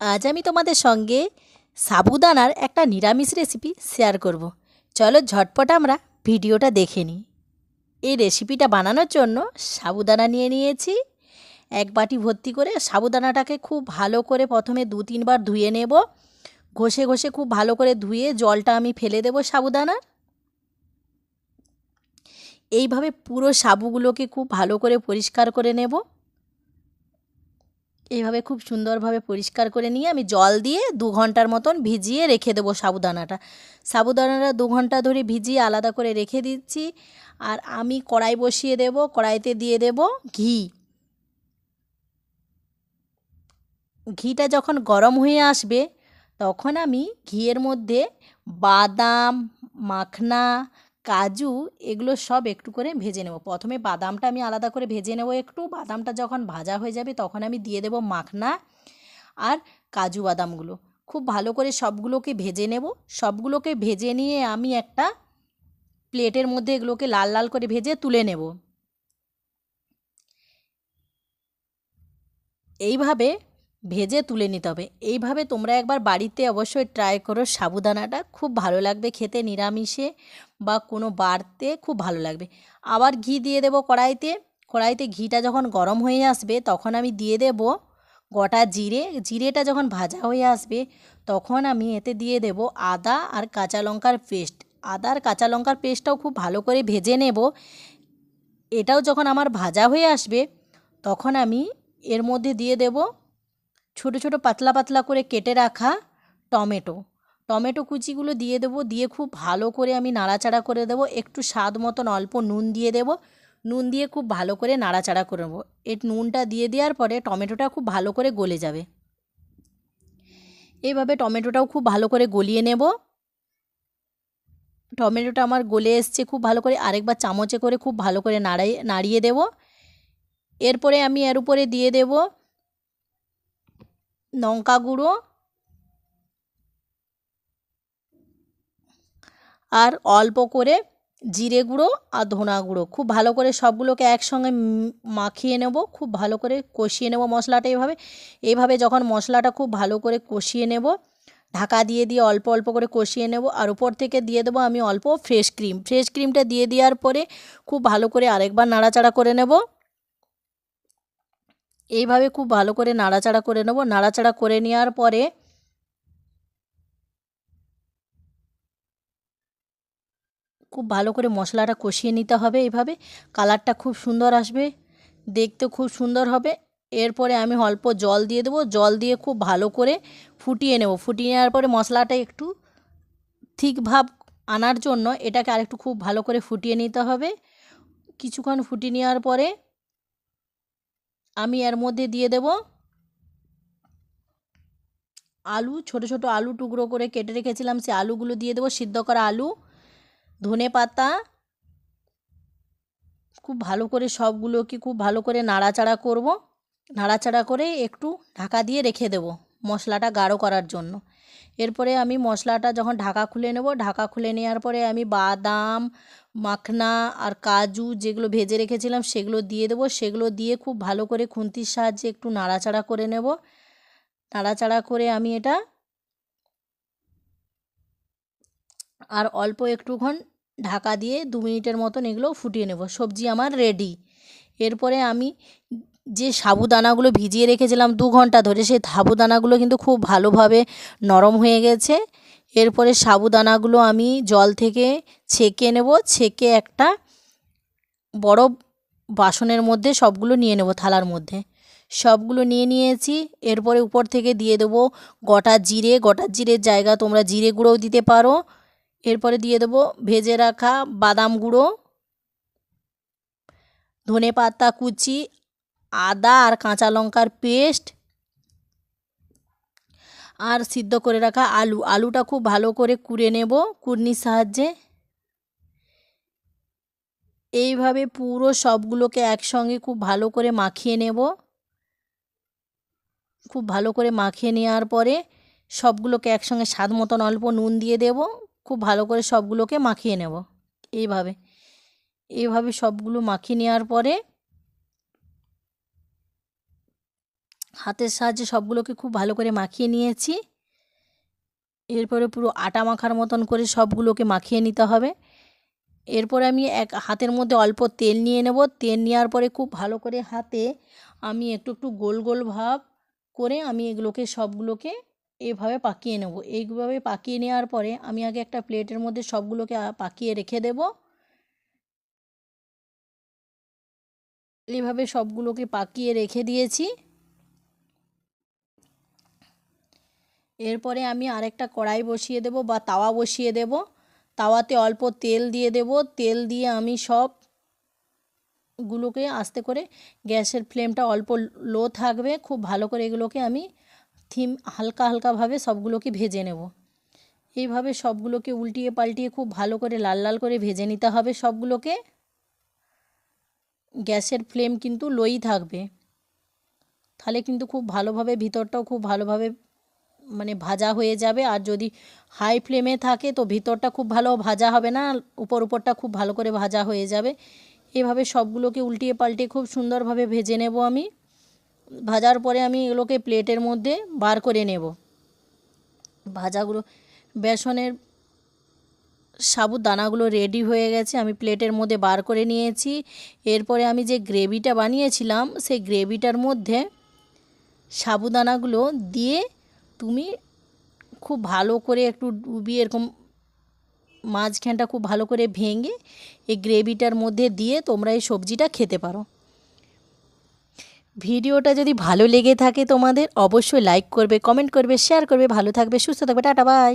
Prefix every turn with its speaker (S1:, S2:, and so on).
S1: আজ আমি তোমাদের সঙ্গে সাবুদানার একটা নিরামিষ রেসিপি শেয়ার করব। চলো ঝটপট আমরা ভিডিওটা দেখে নিই। এই রেসিপিটা বানানোর জন্য সাবুদানা নিয়ে নিয়েছি। এক বাটি ভর্তি করে সাবুদানাটাকে খুব ভালো করে প্রথমে দু তিনবার ধুয়ে নেব। ঘষে ঘষে খুব ভালো করে ধুয়ে জলটা আমি ফেলে দেব সাবুদানার এইভাবে পুরো সাবুগুলোকে খুব ভালো করে পরিষ্কার করে নেব। এইভাবে খুব সুন্দরভাবে পরিষ্কার করে নিয়ে আমি জল দিয়ে দু ঘণ্টার মতন ভিজিয়ে রেখে দেবো সাবুদানাটা। সাবুদানাটা দু ঘণ্টা ধরে ভিজিয়ে আলাদা করে রেখে দিচ্ছি। আর আমি কড়াই বসিয়ে দেব, কড়াইতে দিয়ে দেব ঘি। ঘিটা যখন গরম হয়ে আসবে, তখন আমি ঘিয়ের মধ্যে বাদাম, মাখনা কাজু, এগুলো সব একটু করে ভেজে নেব। প্রথমে বাদামটা আমি আলাদা করে ভেজে নেব একটু। বাদামটা যখন ভাজা হয়ে যাবে তখন আমি দিয়ে দেব মাখনা আর কাজু বাদামগুলো। খুব ভালো করে সবগুলোকে ভেজে নেব। সবগুলোকে ভেজে নিয়ে আমি একটা প্লেটের মধ্যে এগুলোকে লাল লাল করে ভেজে তুলে নেব। এইভাবে ভেজে তুলে নিতে হবে। এইভাবে তোমরা একবার বাড়িতে অবশ্যই ট্রাই করো। সাবুদানাটা খুব ভালো লাগবে খেতে, নিরামিষে বা কোনো বাড়তে খুব ভালো লাগবে। আবার ঘি দিয়ে দেব কড়াইতে। কড়াইতে ঘিটা যখন গরম হয়ে আসবে, তখন আমি দিয়ে দেব গোটা জিরে। জিরেটা যখন ভাজা হয়ে আসবে, তখন আমি এতে দিয়ে দেব আদা আর কাঁচা লঙ্কার পেস্ট। আদা আর কাঁচা লঙ্কার পেস্টটাও খুব ভালো করে ভেজে নেব। এটাও যখন আমার ভাজা হয়ে আসবে, তখন আমি এর মধ্যে দিয়ে দেব ছোটো ছোটো পাতলা পাতলা করে কেটে রাখা টমেটো। টমেটো কুচিগুলো দিয়ে দেবো, দিয়ে খুব ভালো করে আমি নাড়াচাড়া করে দেবো। একটু স্বাদ মতন অল্প নুন দিয়ে দেবো। নুন দিয়ে খুব ভালো করে নাড়াচাড়া করে নেব। এর নুনটা দিয়ে দেওয়ার পরে টমেটোটা খুব ভালো করে গলে যাবে। এইভাবে টমেটোটাও খুব ভালো করে গলিয়ে নেব। টমেটোটা আমার গলে এসছে, খুব ভালো করে আরেকবার চামচে করে খুব ভালো করে নাড়াই, নাড়িয়ে দেব। এরপরে আমি এর উপরে দিয়ে দেব লঙ্কা গুঁড়ো আর অল্প করে জিরে গুঁড়ো আর ধনা গুঁড়ো। খুব ভালো করে সবগুলোকে একসঙ্গে মাখিয়ে নেব, খুব ভালো করে কষিয়ে নেব মশলাটা এভাবে। এইভাবে যখন মশলাটা খুব ভালো করে কষিয়ে নেব, ঢাকা দিয়ে দিয়ে অল্প অল্প করে কষিয়ে নেব আর উপর থেকে দিয়ে দেবো আমি অল্প ফ্রেশ ক্রিম। ফ্রেশ ক্রিমটা দিয়ে দেওয়ার পরে খুব ভালো করে আরেকবার নাড়াচাড়া করে নেব। এইভাবে খুব ভালো করে নাড়াচাড়া করে নেব। নাড়াচাড়া করে নেওয়ার পরে খুব ভালো করে মশলাটা কষিয়ে নিতে হবে এইভাবে। কালারটা খুব সুন্দর আসবে, দেখতে খুব সুন্দর হবে। এরপরে আমি অল্প জল দিয়ে দেবো। জল দিয়ে খুব ভালো করে ফুটিয়ে নেব। ফুটিয়ে নেওয়ার পরে মশলাটা একটু ঠিক ভাব আনার জন্য এটাকে আরেকটু খুব ভালো করে ফুটিয়ে নিতে হবে। কিছুক্ষণ ফুটিয়ে নেওয়ার পরে আমি এর মধ্যে দিয়ে দেব আলু, ছোট ছোট আলু টুকরো করে কেটে রেখেছিলাম, সে আলুগুলো দিয়ে দেবো, সিদ্ধ করা আলু, ধনে পাতা, খুব ভালো করে সবগুলোকে খুব ভালো করে নাড়াচাড়া করব, নাড়াচাড়া করে একটু ঢাকা দিয়ে রেখে দেব মশলাটা গাঢ় করার জন্য। এরপরে আমি মশলাটা যখন ঢাকা খুলে নেব, ঢাকা খুলে নেওয়ার পরে আমি বাদাম মাখনা আর কাজু যেগুলো ভেজে রেখেছিলাম সেগুলো দিয়ে দেবো। সেগুলো দিয়ে খুব ভালো করে খুন্তির সাহায্যে একটু নাড়াচাড়া করে নেব। নাড়াচাড়া করে আমি এটা আর অল্প একটুক্ষণ ঢাকা দিয়ে দু মিনিটের মতন এগুলো ফুটিয়ে নেব। সবজি আমার রেডি এরপরে আমি যে সাবুদানাগুলো ভিজিয়ে রেখেছিলাম দু ঘণ্টা ধরে, সেই সাবুদানাগুলো কিন্তু খুব ভালোভাবে নরম হয়ে গেছে। এরপরে সাবুদানাগুলো আমি জল থেকে ছেঁকে নেব, ছেঁকে একটা বড় বাসনের মধ্যে সবগুলো নিয়ে নেব থালার মধ্যে। সবগুলো নিয়ে নিয়েছি, এরপরে উপর থেকে দিয়ে দেবো গোটা জিরে, গোটা জিরের জায়গা তোমরা জিরে গুঁড়োও দিতে পারো। এরপরে দিয়ে দেবো ভেজে রাখা বাদাম গুঁড়ো ধনে পাতা কুচি, আদা আর কাঁচা লঙ্কার পেস্ট আর সিদ্ধ করে রাখা আলু। আলুটা খুব ভালো করে কুড়ে নেব কুড়নির সাহায্যে। এইভাবে পুরো সবগুলোকে একসঙ্গে খুব ভালো করে মাখিয়ে নেব। খুব ভালো করে মাখিয়ে নেওয়ার পরে সবগুলোকে একসঙ্গে স্বাদ মতন অল্প নুন দিয়ে দেব। খুব ভালো করে সবগুলোকে মাখিয়ে নেব। এইভাবে। এইভাবে সবগুলো মাখিয়ে নেওয়ার পরে হাতের সাহায্যে সবগুলোকে খুব ভালো করে মাখিয়ে নিয়েছি। এরপরে পুরো আটা মাখার মতন করে সবগুলোকে মাখিয়ে নিতে হবে। এরপরে আমি এক হাতের মধ্যে অল্প তেল নিয়ে নেব। তেল নেওয়ার পরে খুব ভালো করে হাতে আমি একটু একটু গোল গোল ভাব করে আমি এগুলোকে, সবগুলোকে এভাবে পাকিয়ে নেব। এইভাবে পাকিয়ে নেওয়ার পরে আমি আগে একটা প্লেটের মধ্যে সবগুলোকে পাকিয়ে রেখে দেব। এইভাবে সবগুলোকে পাকিয়ে রেখে দিয়েছি। এরপরে আমি আরেকটা কড়াই বসিয়ে দেব বা তাওয়া বসিয়ে দেব। তাওয়াতে অল্প তেল দিয়ে দেব। তেল দিয়ে আমি সব গুলোকে আস্তে করে গ্যাসের ফ্লেমটা অল্প লো থাকবে। খুব ভালো করে এগুলোকে আমি থিম হালকা হালকাভাবে সবগুলোকে ভেজে নেব। এইভাবে সবগুলোকে উল্টিয়ে পাল্টিয়ে খুব ভালো করে লাল লাল করে ভেজে নিতে হবে সবগুলোকে। গ্যাসের ফ্লেম কিন্তু লোই থাকবে। তাহলে কিন্তু খুব ভালোভাবে ভিতরটাও খুব ভালোভাবে মানে ভাজা হয়ে যাবে আর যদি হাই ফ্লেমে থাকে তো ভিতরটা খুব ভালো ভাজা হবে না, উপর উপরটা খুব ভালো করে ভাজা হয়ে যাবে। এভাবে সবগুলোকে উল্টিয়ে পাল্টিয়ে খুব সুন্দরভাবে ভেজে নেব আমি। ভাজার পরে আমি এগুলোকে প্লেটের মধ্যে বার করে নেব। ভাজাগুলো, বেসনের সাবুত দানাগুলো রেডি হয়ে গেছে, আমি প্লেটের মধ্যে বার করে নিয়েছি। এরপরে আমি যে গ্রেভিটা বানিয়েছিলাম, সেই গ্রেভিটার মধ্যে সাবুদানাগুলো দিয়ে তুমি খুব ভালো করে একটু ডুবিয়ে এরকম মাঝখানটা খুব ভালো করে ভেঙে এই গ্রেভিটার মধ্যে দিয়ে তোমরা এই সবজিটা খেতে পারো। ভিডিওটা যদি ভালো লেগে থাকে তোমাদের, অবশ্যই লাইক করবে কমেন্ট করবে শেয়ার করবে, ভালো থাকবে, সুস্থ থাকবে, টাটা বাই